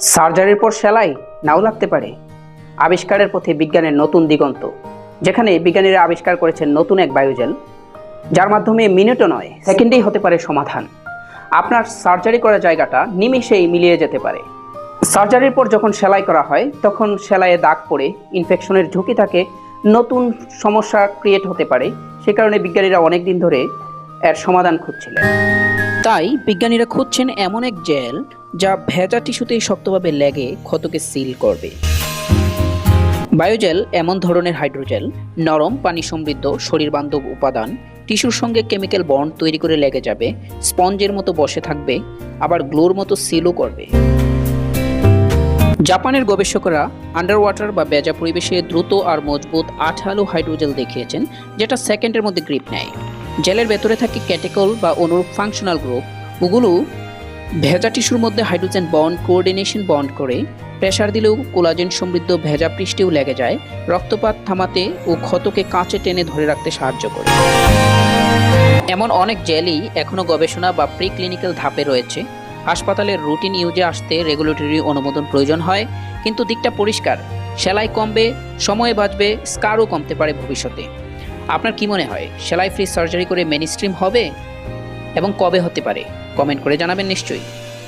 সার্জারির পর সেলাই নাও লাগতে পারে। আবিষ্কারের পথে বিজ্ঞানের নতুন দিগন্ত, যেখানে বিজ্ঞানীরা আবিষ্কার করেছেন নতুন এক বায়োজেল, যার মাধ্যমে মিনিটও নয়, সেকেন্ডেই হতে পারে সমাধান। আপনার সার্জারি করা জায়গাটা নিমেষেই মিলিয়ে যেতে পারে। সার্জারির পর যখন সেলাই করা হয়, তখন সেলাইয়ে দাগ পড়ে, ইনফেকশনের ঝুঁকি থাকে, নতুন সমস্যা ক্রিয়েট হতে পারে। সে কারণে বিজ্ঞানীরা অনেক দিন ধরে এর সমাধান খুঁজছিলেন। তাই বিজ্ঞানীরা খুঁজছেন এমন এক জেল যা ভেজা টিস্যুতেই শক্তভাবে লেগে ক্ষতকে সিল করবে। বায়োজেল এমন ধরনের হাইড্রোজেল, নরম, পানি সমৃদ্ধ শরীর বান্ধব উপাদান, টিস্যুর সঙ্গে কেমিক্যাল বন্ড তৈরি করে লেগে যাবে, স্পঞ্জের মতো বসে থাকবে, আবার গ্লোর মতো সিলও করবে। জাপানের গবেষকরা আন্ডার ওয়াটার বা বেজা পরিবেশে দ্রুত আর মজবুত আঠালো হাইড্রোজেল দেখিয়েছেন, যেটা সেকেন্ডের মধ্যে গ্রিপ নেয়। জেলের ভেতরে থাকে ক্যাটেকল বা অনুরূপ ফাংশনাল গ্রুপ ওগুলো ভেজা টিস্যুর মধ্যে হাইড্রোজেন বন্ড, কোঅর্ডিনেশন বন্ড করে প্রেসার দিলেও কোলাজেন সমৃদ্ধ ভেজা পৃষ্ঠেও লেগে যায়, রক্তপাত থামাতে ও ক্ষতকে কাঁচে টেনে ধরে রাখতে সাহায্য করে। এমন অনেক জেলই এখনও গবেষণা বা প্রি ক্লিনিক্যাল ধাপে রয়েছে। হাসপাতালের রুটিন ইউজে আসতে রেগুলেটরি অনুমোদন প্রয়োজন হয়, কিন্তু দিকটা পরিষ্কার। সেলাই কমবে, সময় বাঁচবে, স্কারও কমতে পারে ভবিষ্যতে। আপনার কি মনে হয়, সেলাই ফ্রি সার্জারি করে মেনিস্ট্রিম হবে এবং কবে হতে পারে? কমেন্ট করে জানাবেন নিশ্চয়ই।